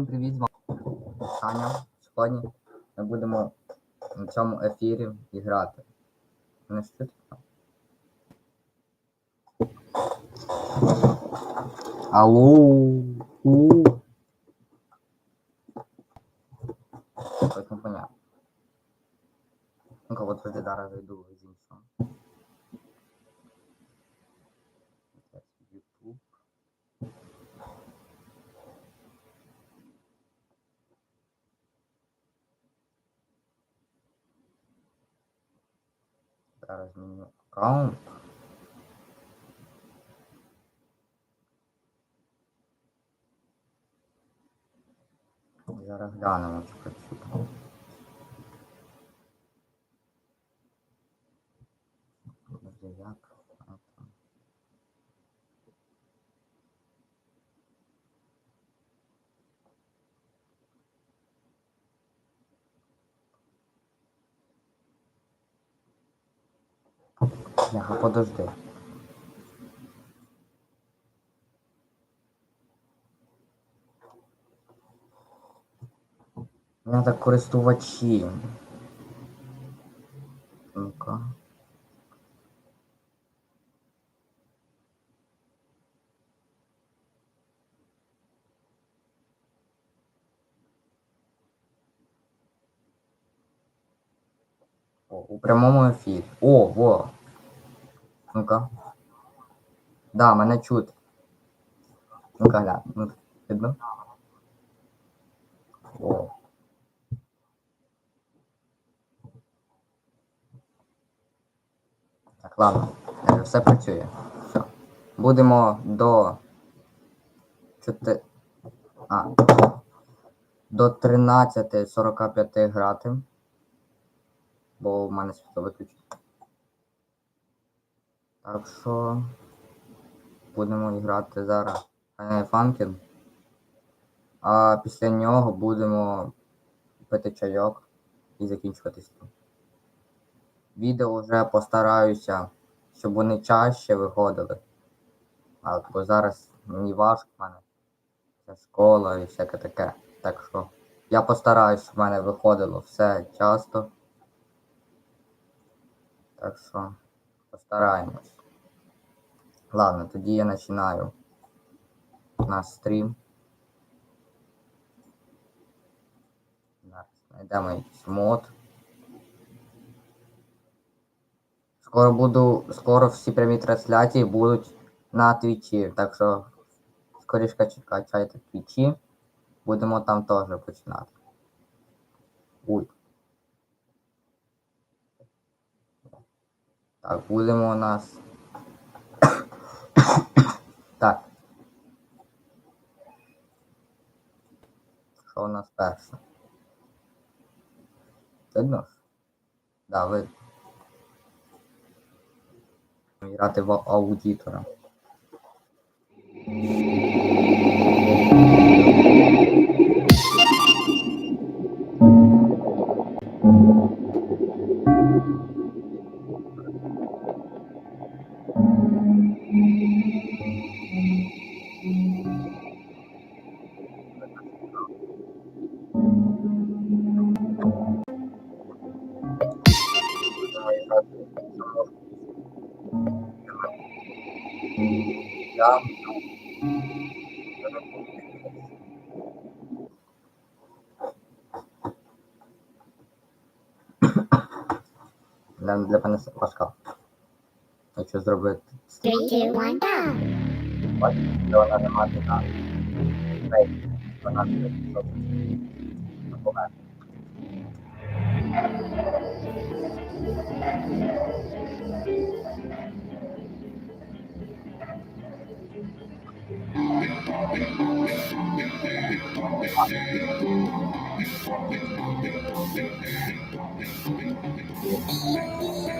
Всім привіт, з вами Саня. Сьогодні ми будемо на цьому ефірі грати. Не що таке? Алло. У. Не понятно. Ну-ка, от зараз зайду з іншого. Зараз зміню аккаунт. Зараз глянемо, чи працює. Подожди, як? А, там. Бляха, подожди. Надо користувачі. Ну-ка. О, у прямому ефірі. О, во. Ну-ка. Да, мене чути. Ну-ка, гля. Ну, видно? О. Так, ладно. Е, Все працює. Все. Будемо до 4... А. До 13.45 грати. Бо в мене світло виключено. Так що будемо грати зараз Funkin. А після нього будемо пити чайок і закінчувати стрім. Відео вже постараюся, щоб вони чаще виходили. А, бо зараз мені важко в мене. Це школа і всяке таке. Так що я постараюсь, щоб в мене виходило все часто. Так що постараємось. Ладно, тоді я починаю наш стрім. Зараз знайдемо якийсь мод. Скоро буду, скоро всі прямі трансляції будуть на твічі, так що скоріше кач- качайте твічі. Будемо там теж починати. Ой. Так, будемо у нас. так. Що у нас перше? Видно? Да, видно. Грати в аудитора. dam dla pana Paszka. Tak się zrobię. 3, 2, 1, go! Zielona tematyka. Wejdź. To na Thank you. いうん。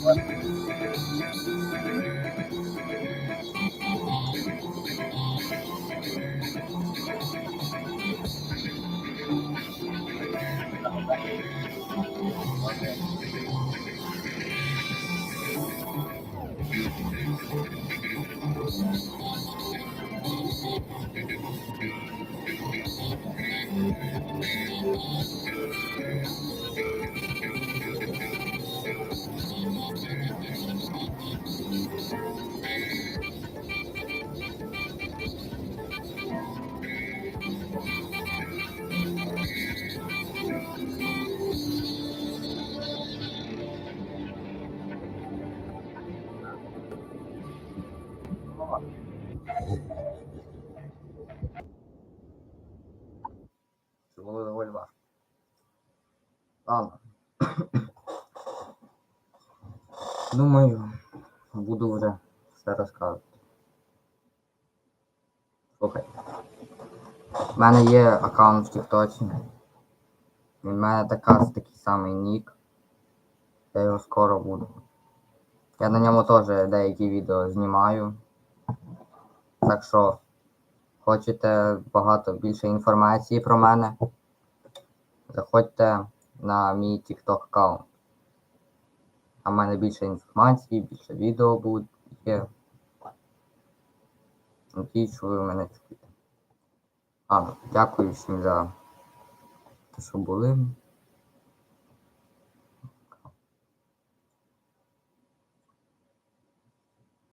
документ. Це Думаю, буду вже все розказувати. Слухай. У мене є аккаунт в Тіктоці. У мене така, такий самий нік. Я його скоро буду. Я на ньому теж деякі відео знімаю. Так що хочете багато більше інформації про мене, заходьте на мій TikTok аккаунт. А в мене більше інформації, більше відео буде. Надіюсь, що ви мене чуєте. А, дякую всім за те, що були.